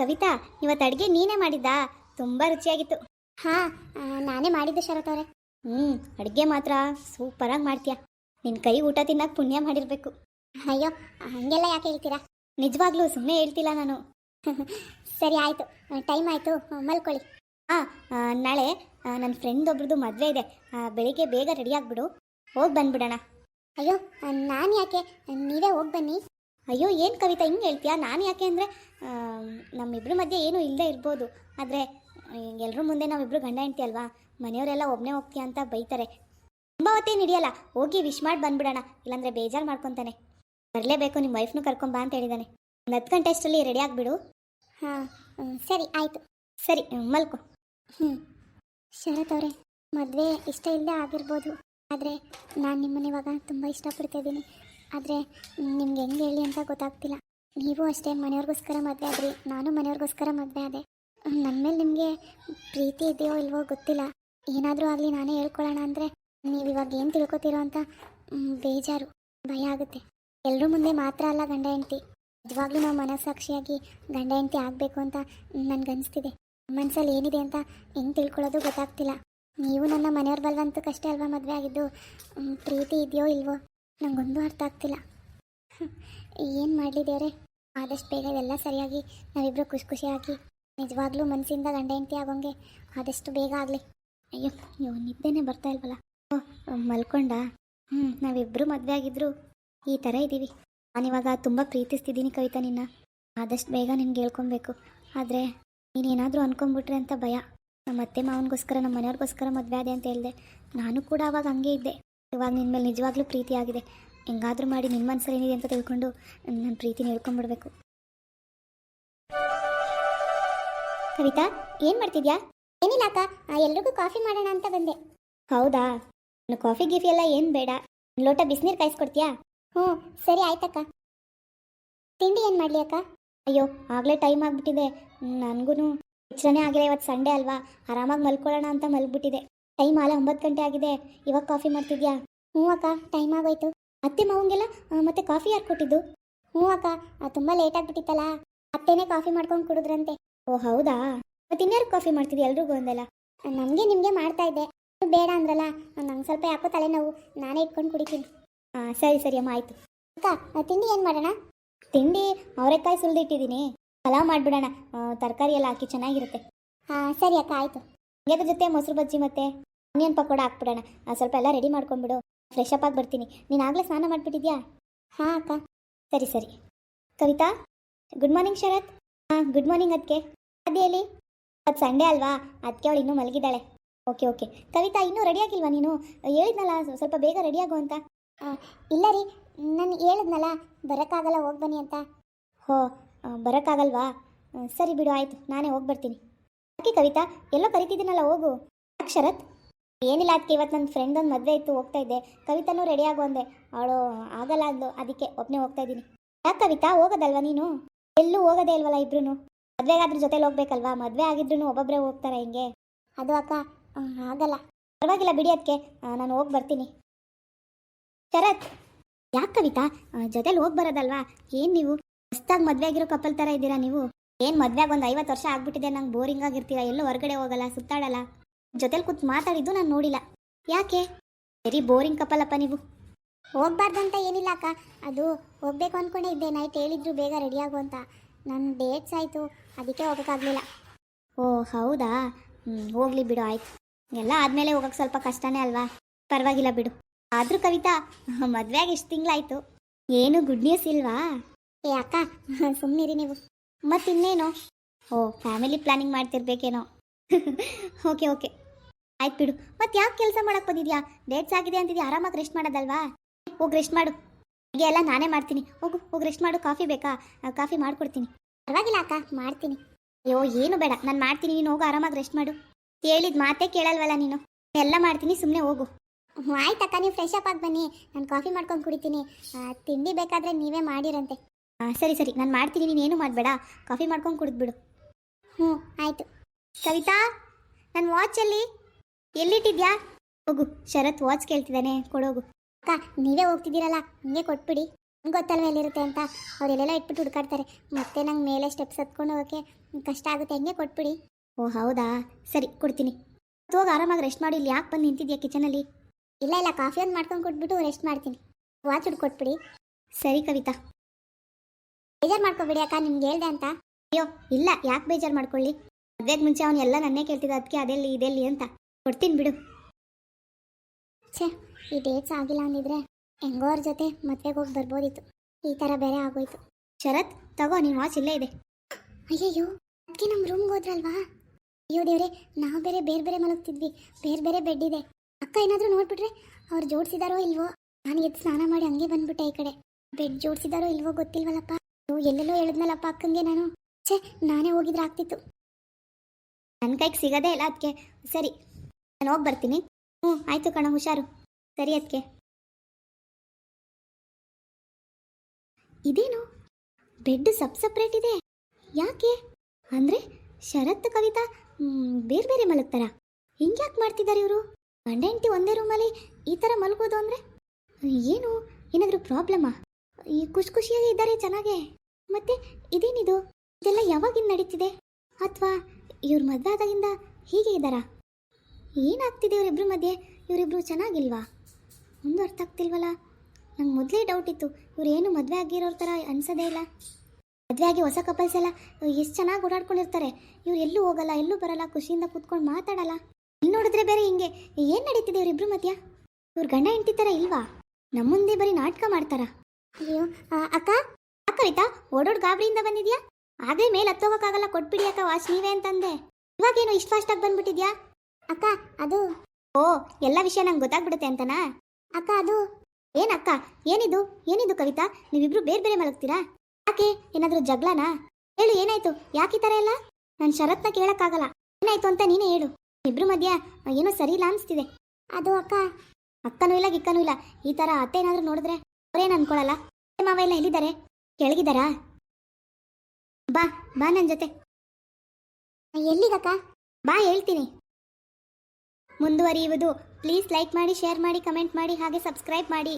ಕವಿತಾ ಇವತ್ತು ಅಡುಗೆ ನೀನೇ ಮಾಡಿದ್ದಾ? ತುಂಬ ರುಚಿಯಾಗಿತ್ತು. ಹಾಂ ನಾನೇ ಮಾಡಿದ್ದೆ ಶರತ್ ಅವರೇ. ಹ್ಞೂ ಅಡುಗೆ ಮಾತ್ರ ಸೂಪರಾಗಿ ಮಾಡ್ತೀಯ. ನಿನ್ನ ಕೈ ಊಟ ತಿನ್ನಕ್ಕೆ ಪುಣ್ಯ ಮಾಡಿರಬೇಕು. ಅಯ್ಯೋ ಹಂಗೆಲ್ಲ ಯಾಕೆ ಹೇಳ್ತೀರಾ? ನಿಜವಾಗ್ಲೂ ಸುಮ್ಮನೆ ಹೇಳ್ತಿಲ್ಲ ನಾನು. ಸರಿ ಆಯಿತು ಟೈಮ್ ಆಯಿತು ಮಲ್ಕೊಳ್ಳಿ. ಹಾಂ ನಾಳೆ ನನ್ನ ಫ್ರೆಂಡ್ ಒಬ್ರದ್ದು ಮದುವೆ ಇದೆ. ಬೆಳಿಗ್ಗೆ ಬೇಗ ರೆಡಿ ಆಗಿಬಿಡು. ಹೋಗಿ ಬಂದ್ಬಿಡೋಣ. ಅಯ್ಯೋ ನಾನು ಯಾಕೆ? ನೀವೇ ಹೋಗಿ ಬನ್ನಿ. ಅಯ್ಯೋ, ಏನು ಕವಿತಾ, ಹಿಂಗೆ ಹೇಳ್ತೀಯಾ? ನಾನು ಯಾಕೆ ಅಂದರೆ ನಮ್ಮಿಬ್ಬರ ಮಧ್ಯೆ ಏನೂ ಇಲ್ಲದೆ ಇರ್ಬೋದು. ಆದರೆ ಎಲ್ಲರ ಮುಂದೆ ನಾವಿಬ್ಬರು ಗಂಡ ಹೆಂಡ್ತಿ ಅಲ್ವಾ? ಮನೆಯವರೆಲ್ಲ ಒಬ್ಬನೇ ಹೋಗ್ತೀಯ ಅಂತ ಬೈತಾರೆ. ತುಂಬ ಹೊತ್ತೇನು ಹಿಡಿಯಲ್ಲ. ಹೋಗಿ ವಿಶ್ ಮಾಡಿ ಬಂದ್ಬಿಡೋಣ. ಇಲ್ಲಾಂದರೆ ಬೇಜಾರು ಮಾಡ್ಕೊತಾನೆ. ಬರಲೇಬೇಕು ನಿಮ್ಮ ವೈಫ್ನು ಕರ್ಕೊಂಬಾ ಅಂತ ಹೇಳಿದ್ದಾನೆ ಒಂದು ಹತ್ತು ಗಂಟೆ ಅಷ್ಟರಲ್ಲಿ ರೆಡಿ ಆಗಿಬಿಡು. ಹಾಂ ಸರಿ, ಆಯಿತು. ಸರಿ ಮಲ್ಕು. ಹ್ಞೂ ಶರತ್ ಅವರೇ, ಮದುವೆ ಇಷ್ಟ ಇಲ್ಲದೆ ಆಗಿರ್ಬೋದು. ಆದರೆ ನಾನು ನಿಮ್ಮನ್ನ ಇವಾಗ ತುಂಬ ಇಷ್ಟಪಡ್ತಾ ಇದ್ದೀನಿ. ಆದರೆ ನಿಮ್ಗೆ ಹೆಂಗೆ ಹೇಳಿ ಅಂತ ಗೊತ್ತಾಗ್ತಿಲ್ಲ. ನೀವು ಅಷ್ಟೇ ಮನೆಯವ್ರಿಗೋಸ್ಕರ ಮದುವೆ ಆದ್ರಿ, ನಾನು ಮನೆಯವ್ರಿಗೋಸ್ಕರ ಮದುವೆ ಆದೆ. ನನ್ನ ಮೇಲೆ ನಿಮಗೆ ಪ್ರೀತಿ ಇದೆಯೋ ಇಲ್ವೋ ಗೊತ್ತಿಲ್ಲ. ಏನಾದರೂ ಆಗಲಿ ನಾನೇ ಹೇಳ್ಕೊಳ್ಳೋಣ ಅಂದರೆ ನೀವು ಇವಾಗ ಏನು ತಿಳ್ಕೊತೀರೋ ಅಂತ ಬೇಜಾರು, ಭಯ ಆಗುತ್ತೆ. ಎಲ್ಲರೂ ಮುಂದೆ ಮಾತ್ರ ಅಲ್ಲ ಗಂಡ ಹೆಂಡತಿ. ನಿಜವಾಗ್ಲೂ ನಾವು ಮನಸ್ಸಾಕ್ಷಿಯಾಗಿ ಗಂಡ ಹೆಂಡತಿ ಆಗಬೇಕು ಅಂತ ನನಗನ್ನಿಸ್ತಿದೆ ಮನಸ್ಸಲ್ಲಿ ಏನಿದೆ ಅಂತ ಹೆಂಗೆ ತಿಳ್ಕೊಳ್ಳೋದು ಗೊತ್ತಾಗ್ತಿಲ್ಲ. ನೀವು ನನ್ನ ಮನೆಯವ್ರ ಬಲ್ವಂತಕ್ಕಷ್ಟೇ ಅಲ್ವಾ ಮದುವೆ ಆಗಿದ್ದು? ಪ್ರೀತಿ ಇದೆಯೋ ಇಲ್ವೋ? ನಂಗೊಂದು ಅರ್ಥ ಆಗ್ತಿಲ್ಲ. ಏನು ಮಾಡಲಿ ಆದಷ್ಟು ಬೇಗ ಎಲ್ಲ ಸರಿಯಾಗಿ ನಾವಿಬ್ಬರು ಖುಷಿ ಖುಷಿಯಾಗಿ, ನಿಜವಾಗ್ಲೂ ಮನಸ್ಸಿಂದ ಗಂಡ ಹೆಂಡತಿ ಆಗೋಂಗೆ ಆದಷ್ಟು ಬೇಗ ಆಗಲಿ. ಅಯ್ಯೋ ಅಯ್ಯೋ, ನಿದ್ದೆನೇ ಬರ್ತಾ ಇಲ್ವಲ್ಲ? ಓ, ಮಲ್ಕೊಂಡ? ಹ್ಞೂ ನಾವಿಬ್ಬರು ಮದುವೆ ಆಗಿದ್ರು. ಈ ಥರ ಇದ್ದೀವಿ ನಾನಿವಾಗ ತುಂಬ ಪ್ರೀತಿಸ್ತಿದ್ದೀನಿ ಕವಿತಾ ನಿನ್ನ. ಆದಷ್ಟು ಬೇಗ ನಿನ್ಗೆ ಹೇಳ್ಕೊಬೇಕು. ಆದರೆ, ನೀನೇನಾದರೂ ಅನ್ಕೊಂಬಿಟ್ರೆ ಅಂತ ಭಯ. ನಮ್ಮ ಅತ್ತೆ ಮಾವನಿಗೋಸ್ಕರ ನಮ್ಮ ಮನೆಯವ್ರಿಗೋಸ್ಕರ ಮದುವೆ ಆದೆ ಅಂತ ಹೇಳಿದೆ. ನಾನು ಕೂಡ ಅವಾಗ ಹಂಗೆ ಇದ್ದೆ. ಇವಾಗ ನಿನ್ನ ಮೇಲೆ ನಿಜವಾಗ್ಲೂ ಪ್ರೀತಿ ಆಗಿದೆ. ಹೆಂಗಾದ್ರೂ ಮಾಡಿ ನಿಮ್ಮ ಮನ್ಸಲ್ಲಿ ಏನಿದೆ ಅಂತ ತಿಳ್ಕೊಂಡು ನನ್ನ ಪ್ರೀತಿನ ಹೇಳ್ಕೊಂಡ್ಬಿಡ್ಬೇಕು ಕವಿತಾ, ಏನು ಮಾಡ್ತಿದ್ಯಾ? ಏನಿಲ್ಲ ಅಕ್ಕ ಎಲ್ರಿಗೂ ಕಾಫಿ ಮಾಡೋಣ ಅಂತ ಬಂದೆ. ಹೌದಾ? ಕಾಫಿ ಗಿಫಿ ಎಲ್ಲ ಏನು ಬೇಡ. ಲೋಟ ಬಿಸಿನೀರು ಕಾಯಿಸ್ಕೊಡ್ತೀಯಾ? ಹ್ಞೂ, ಸರಿ ಆಯ್ತಕ್ಕ. ತಿಂಡಿ ಏನು ಮಾಡಲಿ ಅಕ್ಕ? ಅಯ್ಯೋ, ಆಗಲೇ ಟೈಮ್ ಆಗಿಬಿಟ್ಟಿದೆ. ನನಗೂ ಹೆಚ್ಚನೇ ಆಗಿಲ್ಲ ಇವತ್ತು ಸಂಡೇ ಅಲ್ವಾ? ಆರಾಮಾಗಿ ಮಲ್ಕೊಳ್ಳೋಣ ಅಂತ ಮಲ್ಗ್ಬಿಟ್ಟಿದೆ. ಟೈಮ್ ಆಲ ಒಂಬತ್ತು ಗಂಟೆ ಆಗಿದೆ. ಇವಾಗ ಕಾಫಿ ಮಾಡ್ತಿದ್ಯಾ? ಹ್ಞೂ ಅಕ್ಕ, ಟೈಮ್ ಆಗೋಯ್ತು. ಅತ್ತೆ ಮಾವಂಗೆಲ್ಲ ಮತ್ತೆ ಕಾಫಿ ಯಾರು ಕೊಟ್ಟಿದ್ದು? ಹ್ಞೂ ಅಕ್ಕ ತುಂಬ ಲೇಟ್ ಆಗಿಬಿಟ್ಟಿತ್ತಲ್ಲ. ಅತ್ತೆನೇ ಕಾಫಿ ಮಾಡ್ಕೊಂಡು ಕುಡಿದ್ರಂತೆ. ಓ, ಹೌದಾ? ಮತ್ತೆ ಇನ್ಯಾರು ಕಾಫಿ ಮಾಡ್ತಿದ್ವಿ ಎಲ್ರಿಗೂ ಒಂದಲ್ಲ ನಮಗೆ ನಿಮಗೆ ಮಾಡ್ತಾ ಇದ್ದೆ. ಬೇಡ ಅಂದ್ರಲ್ಲ ನಂಗೆ ಸ್ವಲ್ಪ ಯಾಕೋ ತಲೆನೋವು, ನಾನೇ ಇಟ್ಕೊಂಡು ಕುಡಿತೀನಿ. ಹಾಂ ಸರಿ ಸರಿ, ಅಮ್ಮ, ಆಯಿತು. ಅಕ್ಕ ತಿಂಡಿ ಏನು ಮಾಡೋಣ? ತಿಂಡಿ ಅವರೆಕಾಯಿ ಸುಲಿದಿಟ್ಟಿದ್ದೀನಿ ಪಲಾವ್ ಮಾಡ್ಬಿಡೋಣ. ತರಕಾರಿ ಎಲ್ಲ ಹಾಕಿ ಚೆನ್ನಾಗಿರುತ್ತೆ. ಹಾಂ ಸರಿ ಅಕ್ಕ, ಆಯಿತು. ಜೊತೆ ಮೊಸರು ಬಜ್ಜಿ ಮತ್ತೆ? ಆನಿಯನ್ ಪಕೋಡ ಹಾಕ್ಬಿಡೋಣ. ಸ್ವಲ್ಪ ಎಲ್ಲ ರೆಡಿ ಮಾಡ್ಕೊಂಡ್ಬಿಡು. ಫ್ರೆಶ್ ಅಪ್ ಆಗಿ ಬರ್ತೀನಿ. ನೀನು ಆಗಲೇ ಸ್ನಾನ ಮಾಡಿಬಿಟ್ಟಿದ್ಯಾ? ಹಾಂ, ಅಕ್ಕ. ಸರಿ ಸರಿ. Kavitha good morning Sharath. ಹಾಂ ಗುಡ್ ಮಾರ್ನಿಂಗ್ ಅದಕ್ಕೆ ಅದೇಲಿ ಅದು ಸಂಡೇ ಅಲ್ವಾ? ಅದಕ್ಕೆ ಅವಳು ಇನ್ನೂ ಮಲಗಿದ್ದಾಳೆ. ಓಕೆ ಓಕೆ ಕವಿತಾ, ಇನ್ನೂ ರೆಡಿ ಆಗಿಲ್ವಾ ನೀನು? ಹೇಳಿದ್ನಲ್ಲ ಸ್ವ- ಸ್ವಲ್ಪ ಬೇಗ ರೆಡಿ ಆಗು ಅಂತ. ಇಲ್ಲ ರೀ. ನಾನು ಹೇಳಿದ್ನಲ್ಲ, ಬರೋಕ್ಕಾಗಲ್ಲ, ಹೋಗಿ ಬನ್ನಿ ಅಂತ. ಹೋ ಬರೋಕ್ಕಾಗಲ್ವಾ? ಸರಿ ಬಿಡು, ಆಯಿತು. ನಾನೇ ಹೋಗಿ ಬರ್ತೀನಿ. ಓಕೆ ಕವಿತಾ, ಎಲ್ಲೋ ಕರಿತಿದ್ದೀನಲ್ಲ, ಹೋಗು. ಶರತ್? ಏನಿಲ್ಲ ಅದಕ್ಕೆ ಇವತ್ತು ನನ್ನ ಫ್ರೆಂಡ್ ಒಂದು ಮದುವೆ ಇತ್ತು, ಹೋಗ್ತಾ ಇದ್ದೆ. ಕವಿತಾನೂ ರೆಡಿ ಆಗು ಅಂದೆ. ಅವಳು ಆಗಲ್ಲ ಅಂದು ಅದಕ್ಕೆ ಒಬ್ಬನೇ ಹೋಗ್ತಾ ಇದ್ದೀನಿ. ಯಾಕೆ ಕವಿತಾ, ಹೋಗೋದಲ್ವಾ ನೀನು? ಎಲ್ಲೂ ಹೋಗೋದೇ ಇಲ್ವಲ್ಲ ಇಬ್ರು ಮದುವೆಗಾದ್ರ ಜೊತೆಲಿ ಹೋಗ್ಬೇಕಲ್ವಾ? ಮದುವೆ ಆಗಿದ್ರು ಒಬ್ಬೊಬ್ಬರೇ ಹೋಗ್ತಾರೆ ಹಿಂಗೆ? ಅದು ಅಕ್ಕ ಆಗಲ್ಲ. ಪರವಾಗಿಲ್ಲ ಬಿಡಿ ಅದಕ್ಕೆ ನಾನು ಹೋಗಿ ಬರ್ತೀನಿ. ಶರತ್! ಯಾಕೆ ಕವಿತಾ ಜೊತೆಲಿ ಹೋಗಿ ಬರೋದಲ್ವಾ? ಏನು ನೀವು? ಹೊಸ್ದಾಗಿ ಮದುವೆ ಆಗಿರೋ ಕಪಲ್ ಥರ ಇದ್ದೀರಾ ನೀವು? ಏನು ಮದುವೆಗೆ ಒಂದು ಐವತ್ತು ವರ್ಷ ಆಗ್ಬಿಟ್ಟಿದೆ, ನಂಗೆ ಬೋರಿಂಗ್ ಆಗಿರ್ತೀರಾ? ಎಲ್ಲೂ ಹೊರಗಡೆ ಹೋಗಲ್ಲ, ಸುತ್ತಾಡಲ್ಲ? ಜೊತೆಲಿ ಕೂತ್ ಮಾತಾಡಿದ್ದು ನಾನು ನೋಡಿಲ್ಲ. ಯಾಕೆ? ವೆರಿ ಬೋರಿಂಗ್ ಕಪಲ್ ಅಪ್ಪ ನೀವು. ಹೋಗ್ಬಾರ್ದಂತ ಏನಿಲ್ಲ ಅಕ್ಕ. ಅದು ಹೋಗ್ಬೇಕು ಅಂದ್ಕೊಂಡೇ ಇದ್ದೆ. ನೈಟ್ ಹೇಳಿದ್ರು ಬೇಗ ರೆಡಿ ಆಗು ಅಂತ. ನನ್ನ ಡೇಟ್ಸ್ ಆಯಿತು. ಅದಕ್ಕೆ ಹೋಗೋಕ್ಕಾಗಲಿಲ್ಲ ಓ, ಹೌದಾ? ಹ್ಞೂ ಹೋಗ್ಲಿ ಬಿಡು, ಆಯ್ತು. ಎಲ್ಲ ಆದಮೇಲೆ ಹೋಗಕ್ಕೆ ಸ್ವಲ್ಪ ಕಷ್ಟನೇ ಅಲ್ವಾ? ಪರವಾಗಿಲ್ಲ ಬಿಡು. ಆದರೂ ಕವಿತಾ, ಮದುವೆಗೆ ಇಷ್ಟು ತಿಂಗಳಾಯ್ತು. ಏನು ಗುಡ್ ನ್ಯೂಸ್ ಇಲ್ವಾ? ಏ, ಅಕ್ಕ ಸುಮ್ಮನಿರಿ ನೀವು. ಮತ್ತಿನ್ನೇನು? ಓ ಫ್ಯಾಮಿಲಿ ಪ್ಲಾನಿಂಗ್ ಮಾಡ್ತಿರ್ಬೇಕೇನೋ. ಓಕೆ ಓಕೆ ಆಯ್ತು ಬಿಡು. ಮತ್ತೆ ಯಾಕೆ ಕೆಲಸ ಮಾಡಕ್ಕೆ ಬಂದಿದ್ಯಾ? ಡೇಟ್ಸ್ ಆಗಿದೆ ಅಂತಿದ್ಯಾ ಆರಾಮಾಗಿ ರೆಸ್ಟ್ ಮಾಡೋದಲ್ವಾ? ಹೋಗಿ ರೆಸ್ಟ್ ಮಾಡು. ಹೀಗೆ ಎಲ್ಲ ನಾನೇ ಮಾಡ್ತೀನಿ. ಹೋಗು, ಹೋಗಿ ರೆಸ್ಟ್ ಮಾಡು. ಕಾಫಿ ಬೇಕಾ? ಕಾಫಿ ಮಾಡ್ಕೊಡ್ತೀನಿ. ಪರವಾಗಿಲ್ಲ ಅಕ್ಕ, ಮಾಡ್ತೀನಿ. ಅಯ್ಯೋ, ಏನು ಬೇಡ. ನಾನು ಮಾಡ್ತೀನಿ. ನೀನು ಹೋಗು, ಆರಾಮಾಗಿ ರೆಸ್ಟ್ ಮಾಡು. ಕೇಳಿದ ಮಾತೇ ಕೇಳಲ್ವಲ್ಲ ನೀನು? ಎಲ್ಲ ಮಾಡ್ತೀನಿ ಸುಮ್ಮನೆ ಹೋಗು. ಹ್ಞೂ ಆಯ್ತಕ್ಕ ನೀವು ಫ್ರೆಶ್ ಅಪ್ ಆಗಿ ಬನ್ನಿ. ನಾನು ಕಾಫಿ ಮಾಡ್ಕೊಂಡು ಕುಡಿತೀನಿ. ತಿಂಡಿ ಬೇಕಾದರೆ ನೀವೇ ಮಾಡಿರಂತೆ. ಸರಿ ಸರಿ. ನಾನು ಮಾಡ್ತೀನಿ. ನೀನೇನು ಮಾಡಬೇಡ. ಕಾಫಿ ಮಾಡ್ಕೊಂಡು ಕುಡಿದ್ಬಿಡು ಹ್ಞೂ ಆಯಿತು. ಕವಿತಾ ನನ್ನ ವಾಚಲ್ಲಿ ಎಲ್ಲಿಟ್ಟಿದ್ಯಾ? ಹೋಗು, ಶರತ್ ವಾಚ್ ಕೇಳ್ತಿದ್ದಾನೆ. ಕೊಡೋಗು ಅಕ್ಕ, ನೀವೇ ಹೋಗ್ತಿದ್ದೀರಲ್ಲ, ಹಂಗೆ ಕೊಟ್ಬಿಡಿ. ಗೊತ್ತಲ್ವ ಎಲ್ಲಿರುತ್ತೆ ಅಂತ. ಅವರೆಲ್ಲೆಲ್ಲ ಇಟ್ಬಿಟ್ಟು ಹುಡ್ಕಾಡ್ತಾರೆ. ಮತ್ತೆ ನಂಗೆ ಮೇಲೆ ಸ್ಟೆಪ್ಸ್ ಹತ್ಕೊಂಡು ಹೋಗೋಕೆ ಕಷ್ಟ ಆಗುತ್ತೆ, ಹಂಗೆ ಕೊಟ್ಬಿಡಿ. ಓ, ಹೌದಾ? ಸರಿ, ಕೊಡ್ತೀನಿ. ಹೋಗಿ ಆರಾಮಾಗಿ ರೆಸ್ಟ್ ಮಾಡಿ. ಇಲ್ಲಿ ಯಾಕೆ ಬಂದು ನಿಂತಿದ್ಯಾ ಕಿಚನಲ್ಲಿ ಇಲ್ಲ ಇಲ್ಲ ಕಾಫಿ ಒಂದು ಮಾಡ್ಕೊಂಡು ಕೊಟ್ಬಿಟ್ಟು ರೆಸ್ಟ್ ಮಾಡ್ತೀನಿ. ವಾಚ್ ಹುಡ್ಕೊಟ್ಬಿಡಿ ಕೊಟ್ಬಿಡಿ. ಸರಿ, ಕವಿತಾ. ಬೇಜಾರು ಮಾಡ್ಕೊಬಿಡಿ ಅಕ್ಕ, ನಿಮ್ಗೆ ಹೇಳ್ದೆ ಅಂತ. ಅಯ್ಯೋ, ಇಲ್ಲ, ಯಾಕೆ ಬೇಜಾರು ಮಾಡ್ಕೊಳ್ಳಿ? ಮದ್ವೆಗೆ ಮುಂಚೆ ಅವನು ಎಲ್ಲ ನನ್ನೇ ಕೇಳ್ತಿದ್ದ? ಅದಕ್ಕೆ ಅದೆಲ್ಲಿ ಇದೆಲ್ಲಿ ಅಂತ. ಕೊಡ್ತೀನಿ ಬಿಡು. ಛೇ ಈ ಡೇಟ್ಸ್ ಆಗಿಲ್ಲ ಅಂದಿದ್ರೆ ಹೆಂಗೋ ಅವ್ರ ಜೊತೆ ಮದ್ವೆಗೆ ಹೋಗಿ ಬರ್ಬೋದಿತ್ತು. ಈ ಥರ ಬೇರೆ ಆಗೋಯ್ತು. ಶರತ್ ತಗೋ ನಿನ್ನ ವಾಚ್ ಇಲ್ಲೇ ಇದೆ. ಅಯ್ಯಯ್ಯೋ ಅದಕ್ಕೆ ನಮ್ಮ ರೂಮ್ಗೆ ಹೋದ್ರಲ್ವಾ? ಅಯ್ಯೋ ದೇವ್ರೆ ನಾವು ಬೇರೆ ಬೇರೆ ಬೇರೆ ಮಲಗ್ತಿದ್ವಿ. ಬೇರೆ ಬೇರೆ ಬೆಡ್ ಇದೆ. ಅಕ್ಕ ಏನಾದರೂ ನೋಡ್ಬಿಟ್ರೆ ಅವ್ರು ಜೋಡಿಸಿದಾರೋ ಇಲ್ವೋ? ನಾನು ಎದ್ದು ಸ್ನಾನ ಮಾಡಿ ಹಂಗೆ ಬಂದ್ಬಿಟ್ಟೆ ಈ ಕಡೆ. ಬೆಡ್ ಜೋಡಿಸಿದಾರೋ ಇಲ್ವೋ ಗೊತ್ತಿಲ್ವಲ್ಲಪ್ಪ? ಎಲ್ಲೆಲ್ಲೋ ಹೇಳಿದ್ನಲ್ಲಪ್ಪ ಅಕ್ಕಂಗೆ ನಾನು. ಛೇ ನಾನೇ ಹೋಗಿದ್ರೆ ಆಗ್ತಿತ್ತು. ನನ್ನ ಕೈಗೆ ಸಿಗೋದೇ ಇಲ್ಲ ಅದಕ್ಕೆ ಸರಿ. ನಾನು ಹೋಗಿ ಬರ್ತೀನಿ. ಹ್ಞೂ, ಆಯಿತು ಕಣ, ಹುಷಾರು. ಸರಿ ಅದಕ್ಕೆ ಇದೇನು? ಬೆಡ್ ಸಬ್ ಸಪ್ರೇಟ್ ಇದೆ? ಯಾಕೆ? ಅಂದರೆ ಶರತ್ ಕವಿತಾ ಬೇರೆ ಬೇರೆ ಮಲಗ್ತಾರ? ಹಿಂಗ್ಯಾಕೆ ಮಾಡ್ತಿದ್ದಾರೆ ಇವರು? ಗಂಡ ಹೆಂಡತಿ ಒಂದೇ ರೂಮಲ್ಲಿ ಈ ಥರ ಮಲಗೋದು ಅಂದರೆ? ಏನು? ಏನಾದರೂ ಪ್ರಾಬ್ಲಮ್ಮಾ ಈ ಖುಷಿ ಖುಷಿಯಾಗಿ ಇದ್ದಾರೆ ಚೆನ್ನಾಗೆ. ಮತ್ತೆ ಇದೇನಿದು? ಇದೆಲ್ಲ ಯಾವಾಗಿಂದ ನಡೀತಿದೆ? ಅಥವಾ ಇವ್ರ ಮದುವೆ ಆದಾಗಿಂದ ಹೀಗೆ ಇದ್ದಾರಾ? ಏನಾಗ್ತಿದೆ ಇವರಿಬ್ಬರ ಮಧ್ಯೆ? ಇವರಿಬ್ಬರು ಚೆನ್ನಾಗಿಲ್ವಾ? ಒಂದು ಅರ್ಥ ಆಗ್ತಿಲ್ವಲ್ಲ ನಂಗೆ ಮೊದಲೇ ಡೌಟ್ ಇತ್ತು. ಇವ್ರು ಏನು ಮದುವೆ ಆಗಿರೋರ ಥರ ಅನ್ಸೋದೇ ಇಲ್ಲ. ಮದುವೆ ಆಗಿ ಹೊಸ ಕಪಲ್ಸ್ ಎಲ್ಲ ಎಷ್ಟು ಚೆನ್ನಾಗಿ ಓಡಾಡ್ಕೊಂಡಿರ್ತಾರೆ. ಇವ್ರು ಎಲ್ಲೂ ಹೋಗಲ್ಲ, ಎಲ್ಲೂ ಬರಲ್ಲ, ಖುಷಿಯಿಂದ ಕೂತ್ಕೊಂಡು ಮಾತಾಡಲ್ಲ. ಇಲ್ಲಿ ನೋಡಿದ್ರೆ ಬೇರೆ ಹಿಂಗೆ. ಏನು ನಡೀತಿದೆ ಇವ್ರಿಬ್ರು ಮಧ್ಯ? ಇವ್ರ ಗಂಡ ಹೆಂಡತಿ ಥರ ಇಲ್ವಾ? ನಮ್ಮ ಮುಂದೆ ಬರೀ ನಾಟಕ ಮಾಡ್ತಾರಾ? ಅಯ್ಯೋ ಅಕ್ಕ? ಅಕ್ಕ ಕವಿತಾ ಓಡೋಡ್ ಗಾಬರಿಯಿಂದ ಬಂದಿದ್ಯಾ? ಆಗಲೇ ಮೇಲೆ ಹತ್ತೋಗಕ್ಕಾಗಲ್ಲ ಕೊಟ್ಬಿಡಿ ಅಕ್ಕ ವಾಚ್ ನೀವೇ ಅಂತಂದೆ. ಇವಾಗೇನು ಇಷ್ಟು ಫಾಸ್ಟಾಗಿ ಬಂದ್ಬಿಟ್ಟಿದ್ಯಾ? ಅಕ್ಕ, ಅದು, ಓ, ಎಲ್ಲ ವಿಷಯ ನಂಗೆ ಗೊತ್ತಾಗ್ಬಿಡುತ್ತೆ ಅಂತನಾ? ಅಕ್ಕ, ಅದು ಏನಕ್ಕ ಏನಿದು ಏನಿದು ಕವಿತಾ? ನೀವಿಬ್ರು ಬೇರೆ ಬೇರೆ ಮಲಗ್ತೀರಾ? ಯಾಕೆ, ಏನಾದರೂ ಜಗಳನಾ? ಹೇಳು, ಏನಾಯ್ತು? ಯಾಕೆ ಈ ಥರ ಎಲ್ಲ? ನಾನು ಶರತ್ನ ಕೇಳಕ್ಕಾಗಲ್ಲ. ಏನಾಯ್ತು ಅಂತ ನೀನೇ ಹೇಳು. ಇಬ್ರು ಮಧ್ಯ, ಏನೋ ಸರಿ ಇಲ್ಲ ಅನಿಸ್ತಿದೆ. ಅದು ಅಕ್ಕ, ಅಕ್ಕನೂ ಇಲ್ಲ, ಗಿಕ್ಕನೂ ಇಲ್ಲ. ಈ ಥರ ಅತ್ತೆ ಏನಾದರೂ ನೋಡಿದ್ರೆ ಅವ್ರೇನು ಅನ್ಕೊಳಲ್ಲ? ಅತ್ತೆ ಮಾವ ಎಲ್ಲ ಎಲ್ಲಿದ್ದಾರೆ? ಕೆಳಗಿದ್ದಾರಾ? ಬಾ ಬಾ ನನ್ನ ಜೊತೆ. ಎಲ್ಲಿಗಕ್ಕ? ಬಾ, ಹೇಳ್ತೀನಿ. ಮುಂದುವರಿಯುವುದು. ಪ್ಲೀಸ್ ಲೈಕ್ ಮಾಡಿ ಶೇರ್ ಮಾಡಿ ಕಮೆಂಟ್ ಮಾಡಿ, ಹಾಗೆ ಸಬ್ಸ್ಕ್ರೈಬ್ ಮಾಡಿ.